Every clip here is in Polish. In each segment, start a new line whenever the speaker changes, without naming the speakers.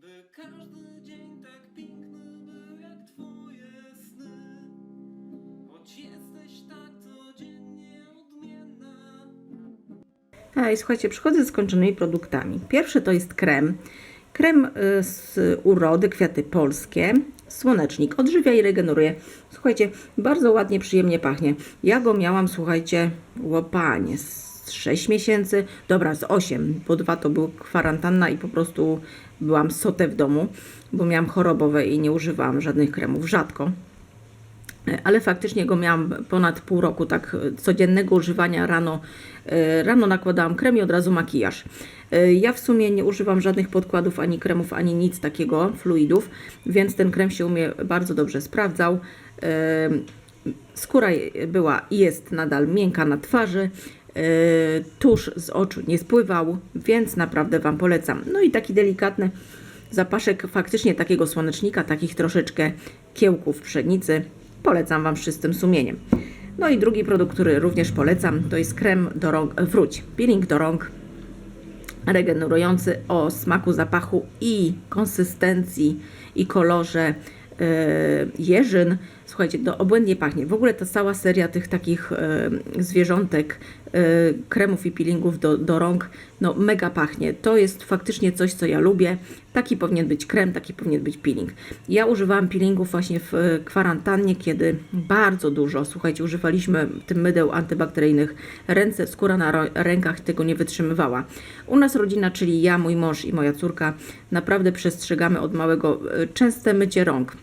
By każdy dzień tak piękny był jak twoje sny Choć jesteś tak codziennie odmienna
A i słuchajcie, przychodzę z skończonymi produktami. Pierwszy to jest krem. Krem y, z urody, kwiaty polskie. Słonecznik odżywia i regeneruje. Słuchajcie, bardzo ładnie, przyjemnie pachnie. Ja go miałam, słuchajcie, łopanie z 6 miesięcy, dobra, z 8, bo dwa to był kwarantanna i po prostu byłam sotę w domu, bo miałam chorobowe i nie używałam żadnych kremów, rzadko ale faktycznie go miałam ponad pół roku tak e, codziennego używania rano. e, Rano nakładałam krem i od razu makijaż. E, Ja w sumie nie używam żadnych podkładów, ani kremów, ani nic takiego, fluidów, więc ten krem się u mnie bardzo dobrze sprawdzał. E, Skóra była i jest nadal miękka na twarzy. E, Tusz z oczu nie spływał, więc naprawdę Wam polecam. No i taki delikatny zapaszek faktycznie takiego słonecznika, takich troszeczkę kiełków pszenicy. Polecam Wam czystym sumieniem. No i drugi produkt, który również polecam, to jest krem do rąk, wróć, peeling do rąk regenerujący o smaku, zapachu i konsystencji i kolorze jeżyn. Słuchajcie, to obłędnie pachnie. W ogóle ta cała seria tych takich e, zwierzątek, e, kremów i peelingów do, do rąk, no mega pachnie. To jest faktycznie coś, co ja lubię. Taki powinien być krem, taki powinien być peeling. Ja używałam peelingów właśnie w kwarantannie, kiedy bardzo dużo, słuchajcie, używaliśmy tym mydeł antybakteryjnych. Ręce, skóra na rękach tego nie wytrzymywała. U nas rodzina, czyli ja, mój mąż i moja córka, naprawdę przestrzegamy od małego częste mycie rąk.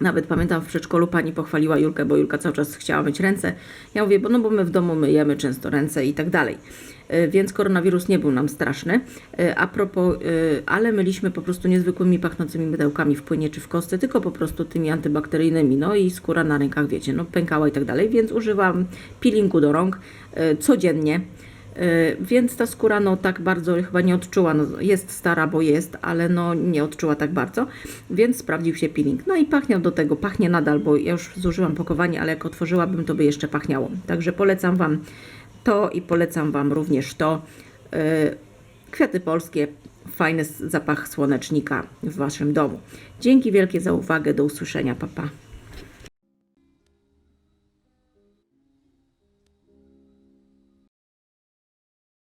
Nawet pamiętam w przedszkolu pani pochwaliła Julkę, bo Julka cały czas chciała myć ręce. Ja mówię, bo no bo my w domu myjemy często ręce i tak dalej. E, Więc koronawirus nie był nam straszny. E, A propos, e, ale myliśmy po prostu niezwykłymi pachnącymi mydełkami w płynie czy w kostce, tylko po prostu tymi antybakteryjnymi. No i skóra na rękach, wiecie, no pękała i tak dalej. Więc używam peelingu do rąk codziennie. E, Więc ta skóra no tak bardzo chyba nie odczuła, no, jest stara, bo jest, ale no nie odczuła tak bardzo, więc sprawdził się peeling. No i pachniał do tego, pachnie nadal, bo ja już zużyłam pakowanie, ale jak otworzyłabym, to by jeszcze pachniało. Także polecam Wam to i polecam Wam również to. E, Kwiaty polskie, fajny zapach słonecznika w Waszym domu. Dzięki wielkie za uwagę, do usłyszenia, papa. Pa.